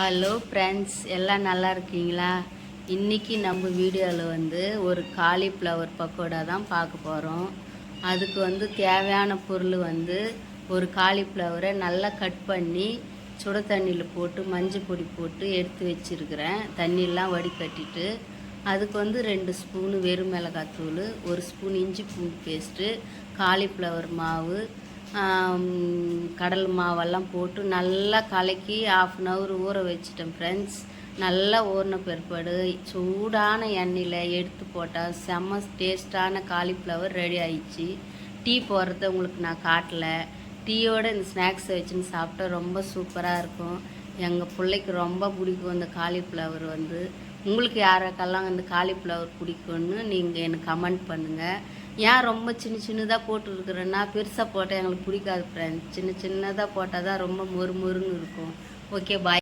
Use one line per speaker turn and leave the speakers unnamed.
Hello friends எல்லாம் நல்லா இருக்கீங்களா? இன்றைக்கி நம்ம வீடியோவில் வந்து ஒரு காலிஃப்ளவர் பக்கோடா தான் பார்க்க போகிறோம் அதுக்கு வந்து தேவையான பொருள் வந்து ஒரு காலிஃப்ளவரை நல்லா கட் பண்ணி சுட தண்ணியில் போட்டு மஞ்சள் பொடி போட்டு எடுத்து வச்சுருக்கிறேன். தண்ணியெல்லாம் வடிகட்டிட்டு அதுக்கு வந்து ரெண்டு ஸ்பூனு வெறும் மிளகாத்தூள் ஒரு ஸ்பூன் இஞ்சி பூண்டு பேஸ்ட்டு காலிஃப்ளவர் மாவு கடல் மாவெல்லாம் போட்டு நல்லா கலக்கி ஆஃப் அன் ஹவர் ஊற வச்சிட்டேன் ஃப்ரெண்ட்ஸ் நல்லா ஊறின பிற்பாடு சூடான எண்ணெயில் எடுத்து போட்டால் செம்ம டேஸ்டான காலிஃப்ளவர் ரெடி ஆயிடுச்சு. டீ போடுறத உங்களுக்கு நான் காட்டலை. டீயோட இந்த ஸ்நாக்ஸை வச்சுன்னு சாப்பிட்டா ரொம்ப சூப்பராக இருக்கும். எங்கள் பிள்ளைக்கு ரொம்ப பிடிக்கும் இந்த காலிஃப்ளவர் வந்து. உங்களுக்கு யாருக்கெல்லாம் இந்த காலிஃப்ளவர் பிடிக்கும்னு நீங்கள் எனக்கு கமெண்ட் பண்ணுங்கள் ஏன் ரொம்ப சின்ன சின்னதாக போட்டுருக்குறேன்னா பெருசாக போட்டால் எங்களுக்கு பிடிக்காது ஃப்ரெண்ட்ஸ் சின்ன சின்னதாக போட்டால் தான் ரொம்ப மொறு மொறுன்னு இருக்கும். Okay bye